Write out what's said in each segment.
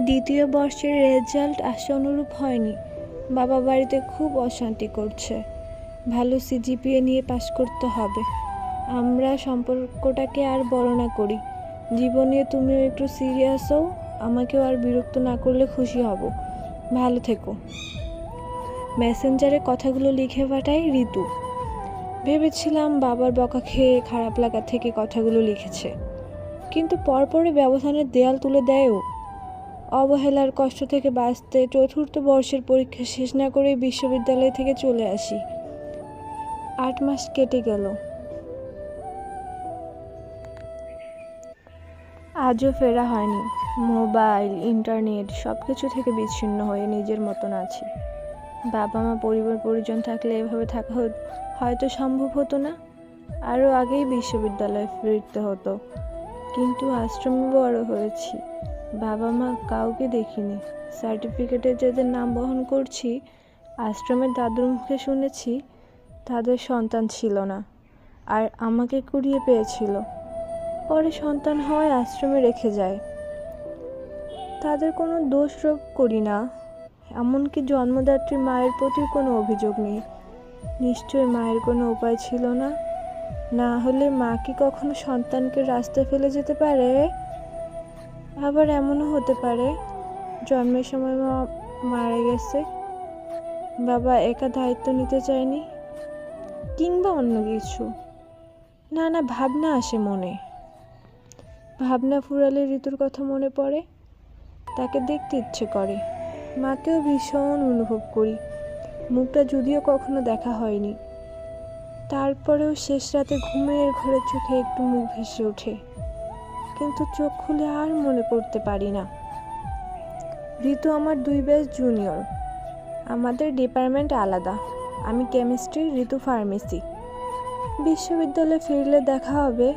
দ্বিতীয় বর্ষের রেজাল্ট আশা অনুরূপ হয়নি। বাবা বাড়িতে খুব অশান্তি করছে। ভালো সিজিপিএ নিয়ে পাশ করতে হবে। আমরা সম্পর্কটাকে আর বড় না করি। জীবনে তুমিও একটু সিরিয়াস হও, আমাকেও আর বিরক্ত না করলে খুশি হব। ভালো থেকো। মেসেঞ্জারে কথাগুলো লিখে পাঠায় ঋতু। ভেবেছিলাম বাবার বকা খেয়ে খারাপ লাগা থেকে কথাগুলো লিখেছে। কিন্তু পরপরই ব্যবধানের দেয়াল তুলে দেয়ও। অবহেলার কষ্ট থেকে বাঁচতে চতুর্থ বর্ষের পরীক্ষা শেষ না করেই বিশ্ববিদ্যালয় থেকে চলে আসি। আট মাস কেটে গেল। আজও ফেরা হয়নি। মোবাইল, ইন্টারনেট সব কিছু থেকে বিচ্ছিন্ন হয়ে নিজের মতন আছি। বাবা মা পরিবার পরিজন থাকলে এভাবে থাকা হয়তো সম্ভব হতো না। আরও আগেই বিশ্ববিদ্যালয়ে ফিরতে হতো। কিন্তু আশ্রমে বড় হয়েছি। বাবা মা কাউকে দেখিনি। সার্টিফিকেটে যাদের নাম বহন করছি, আশ্রমের দাদুর মুখে শুনেছি, তাদের সন্তান ছিল না, আর আমাকে কুড়িয়ে পেয়েছিল। পরে সন্তান হওয়ায় আশ্রমে রেখে যায়। তাদের কোনো দোষ রোপ করি না, এমনকি জন্মদাত্রী মায়ের প্রতি কোনো অভিযোগ নেই। নিশ্চয় মায়ের কোনো উপায় ছিল না? না হলে মা কি কখনো সন্তানকে রাস্তায় ফেলে যেতে পারে? আবার এমনও হতে পারে, জন্মের সময় মা মারা গেছে, বাবা একা দায়িত্ব নিতে চায়নি, কিংবা অন্য কিছু। না না, ভাবনা আসে মনে। ভাবনা ফুরালে ঋতুর কথা মনে পড়ে, তাকে দেখতে ইচ্ছে করে। মাকেও ভীষণ অনুভব করি। মুখটা যদিও কখনো দেখা হয়নি। তারপরেও শেষ রাতে ঘুমের ঘরে চোখে একটু মুখ ভেসে ওঠে। কিন্তু চোখ খুলে আর মনে করতে পারি না। ঋতু আমার দুই ব্যাচ জুনিয়র আমাদের ডিপার্টমেন্ট আলাদা। আমি কেমিস্ট্রি ঋতু ফার্মেসি বিশ্ববিদ্যালয়ে ফিরলে দেখা হবে।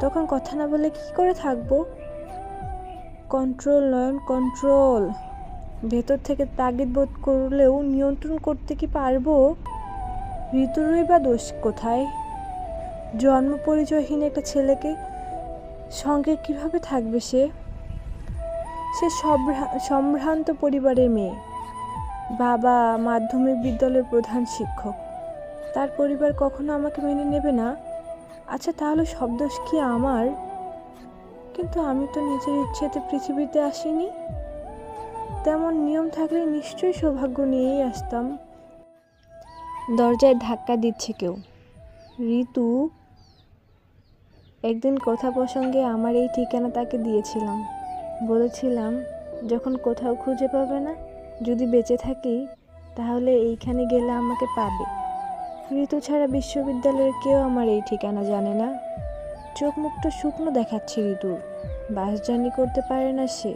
তখন কথা না বলে কি করে থাকব? কন্ট্রোল নয়ন কন্ট্রোল ভেতর থেকে তাগিদ বোধ করলেও নিয়ন্ত্রণ করতে কি পারব? ঋতুরই বা দোষ কোথায়? জন্ম পরিচয়হীন একটা ছেলেকে সঙ্গে কীভাবে থাকবে সে? সে সম্ভ্রান্ত পরিবারের মেয়ে। বাবা মাধ্যমিক বিদ্যালয়ের প্রধান শিক্ষক। তার পরিবার কখনো আমাকে মেনে নেবে না? আচ্ছা তাহলে সব দোষ কি আমার? কিন্তু আমি তো নিজের ইচ্ছেতে পৃথিবীতে আসিনি। তেমন নিয়ম থাকলে নিশ্চয়ই সৌভাগ্য নিয়েই আসতাম। দরজায় ধাক্কা দিচ্ছে কেউ। ঋতু একদিন কথা প্রসঙ্গে আমার এই ঠিকানা তাকে দিয়েছিলাম। বলেছিলাম, যখন কোথাও খুঁজে পাবে না, যদি বেঁচে থাকি, তাহলে এইখানে গেলে আমাকে পাবে। ঋতু ছাড়া বিশ্ববিদ্যালয়ের কেউ আমার এই ঠিকানা জানে না। চোখ মুখটা শুকনো দেখাচ্ছে ঋতুর। বাস জার্নি করতে পারে না সে।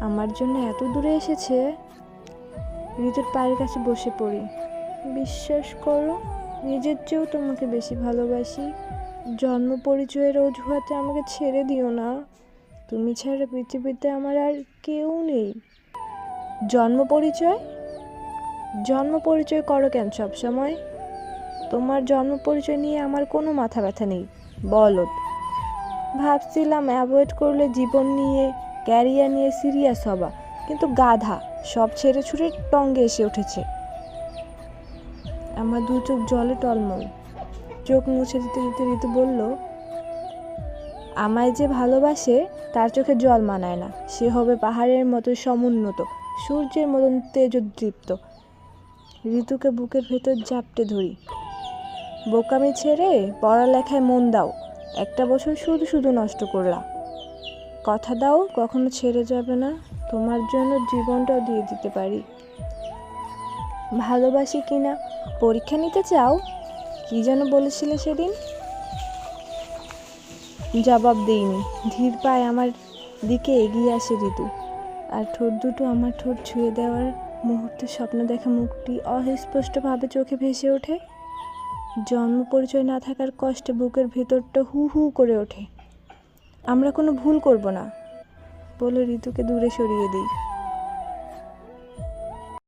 আমার জন্য এত দূরে এসেছে? ঋতুর পায়ের কাছে বসে পড়ি। বিশ্বাস করো, নিজের চেয়েও তোমাকে বেশি ভালোবাসি। জন্ম পরিচয়ের অজুহাতে আমাকে ছেড়ে দিও না। তুমি ছাড়া পৃথিবীতে আমার আর কেউ নেই। জন্ম পরিচয় জন্ম পরিচয় করো কেন সব সময় তোমার জন্ম পরিচয় নিয়ে আমার কোনো মাথা ব্যথা নেই। বলত ভাবছিলাম অ্যাভয়েড করলে জীবন নিয়ে ক্যারিয়ার নিয়ে সিরিয়াস হবা, কিন্তু গাধা, সব ছেড়ে ছুড়ে টঙ্গে এসে উঠেছে। আমার দু চোখ জলে টলমল। চোখ মুছে দিতে দিতে ঋতু বলল, আমায় যে ভালোবাসে, তার চোখে জল মানায় না। সে হবে পাহাড়ের মতো সমুন্নত, সূর্যের মতন তেজোদ্দীপ্ত ঋতুকে বুকের ভেতর জাপটে ধরি। বোকামি ছেড়ে পড়ালেখায় মন দাও। একটা বছর শুধু শুধু নষ্ট করলা কথা দাও, কখনো ছেড়ে যাবে না। তোমার জন্য জীবনটাও দিয়ে দিতে পারি। ভালোবাসি কিনা পরীক্ষা নিতে চাও? কি যেন বলেছিলে সেদিন? জবাব দেইনি। ধীর পায়ে আমার দিকে এগিয়ে আসে ঋতু। আর ঠোঁট দুটো আমার ঠোঁট ছুঁয়ে দেওয়ার মুহূর্তে স্বপ্ন দেখা মুখটি অস্পষ্টভাবে চোখে ভেসে ওঠে। জন্ম পরিচয় না থাকার কষ্টে বুকের ভেতরটা হু হু করে ওঠে। আমরা কোনো ভুল করব না। বলে ঋতুকে দূরে সরিয়ে দিই।